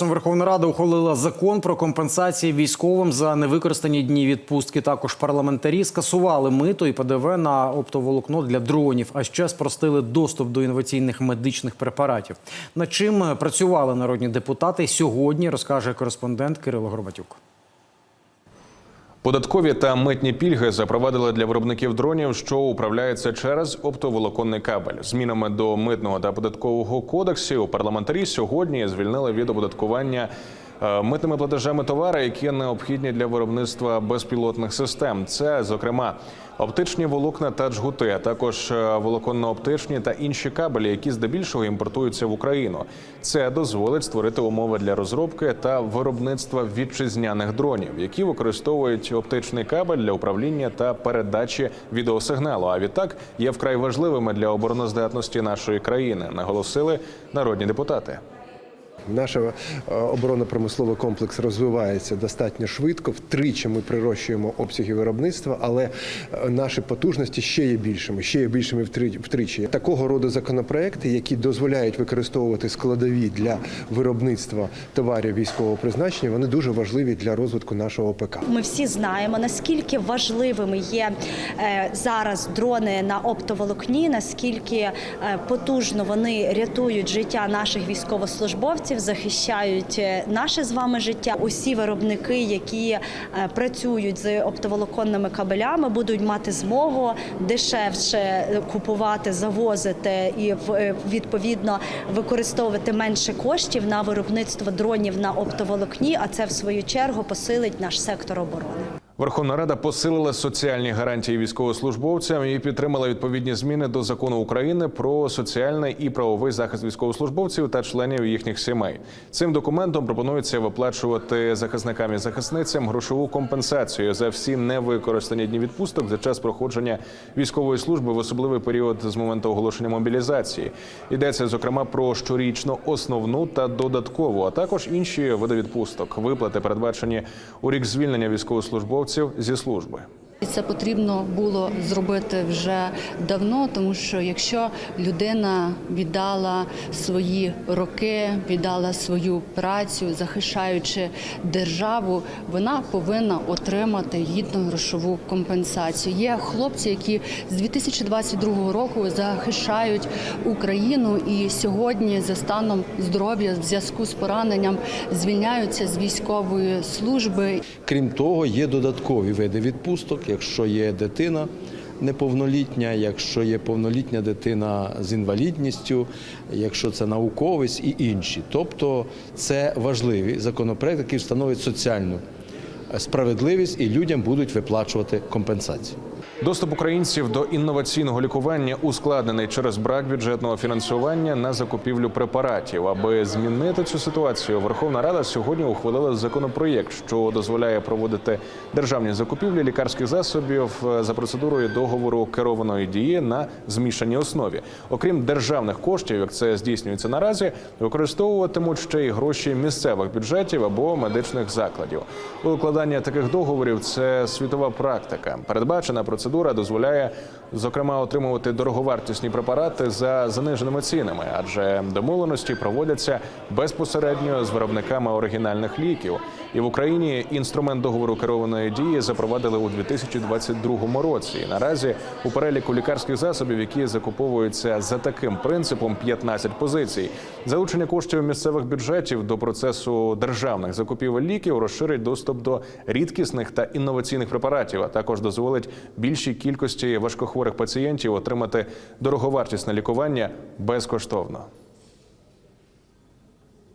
Верховна Рада ухвалила закон про компенсації військовим за невикористані дні відпустки. Також парламентарі скасували мито і ПДВ на оптоволокно для дронів, а ще спростили доступ до інноваційних медичних препаратів. Над чим працювали народні депутати сьогодні, розкаже кореспондент Кирило Горбатюк. Податкові та митні пільги запровадили для виробників дронів, що управляються через оптоволоконний кабель. Змінами до митного та податкового кодексів парламентарі сьогодні звільнили від оподаткування митними платежами товари, які необхідні для виробництва безпілотних систем. Це, зокрема, оптичні волокна та джгути, а також е, волоконно-оптичні та інші кабелі, які здебільшого імпортуються в Україну. Це дозволить створити умови для розробки та виробництва вітчизняних дронів, які використовують оптичний кабель для управління та передачі відеосигналу. А відтак є вкрай важливими для обороноздатності нашої країни, наголосили народні депутати. Наш е, оборонно-промисловий комплекс розвивається достатньо швидко. Втричі ми прирощуємо обсяги виробництва, але е, наші потужності ще є більшими, ще є більшими втри- втричі. Такого роду законопроекти, які дозволяють використовувати складові для виробництва товарів військового призначення, вони дуже важливі для розвитку нашого ОПК. Ми всі знаємо, наскільки важливими є е, зараз дрони на оптоволокні, наскільки потужно вони рятують життя наших військовослужбовців, захищають е, наше з вами життя. Усі виробники, які е, працюють з оптоволоконними кабелями, будуть мати змогу дешевше купувати, завозити і е, відповідно використовувати менше коштів на виробництво дронів на оптоволокні. А це в свою чергу посилить наш сектор оборони. Верховна Рада посилила соціальні гарантії військовослужбовцям і підтримала відповідні зміни до закону України про соціальний і правовий захист військовослужбовців та членів їхніх сімей. Цим документом пропонується виплачувати захисникам і захисницям грошову компенсацію за всі невикористані дні відпусток за час проходження військової служби в особливий період з моменту оголошення мобілізації. Йдеться зокрема про щорічну основну та додаткову, а також інші види відпусток. Виплати передбачені у рік звільнення військовослужбовців зі служби. Це потрібно було зробити вже давно, тому що якщо людина віддала свої роки, віддала свою працю, захищаючи державу, вона повинна отримати гідну грошову компенсацію. Є хлопці, які з 2022 року захищають Україну, і сьогодні за станом здоров'я в зв'язку з пораненням звільняються з військової служби. Крім того, є додаткові види відпусток, якщо є дитина неповнолітня, якщо є повнолітня дитина з інвалідністю, якщо це науковець і інші. Тобто це важливий законопроект, який встановить соціальну справедливість і людям будуть виплачувати компенсацію. Доступ українців до інноваційного лікування ускладнений через брак бюджетного фінансування на закупівлю препаратів. Аби змінити цю ситуацію, Верховна Рада сьогодні ухвалила законопроєкт, що дозволяє проводити державні закупівлі лікарських засобів е, за процедурою договору керованої дії на змішаній основі. Окрім державних коштів, як це здійснюється наразі, використовуватимуть ще й гроші місцевих бюджетів або медичних закладів. Укладання таких договорів це світова практика. Передбачена процедура дозволяє зокрема отримувати дороговартісні препарати за заниженими цінами, адже домовленості проводяться безпосередньо з виробниками оригінальних ліків. І в Україні інструмент договору керованої дії запровадили у 2022 році. І наразі у переліку лікарських засобів, які закуповуються за таким принципом, 15 позицій. Залучення коштів місцевих бюджетів до процесу державних закупівель ліків розширить доступ до рідкісних та інноваційних препаратів, а також дозволить більшій кількості важкохворих пацієнтів отримати дороговартісне лікування безкоштовно.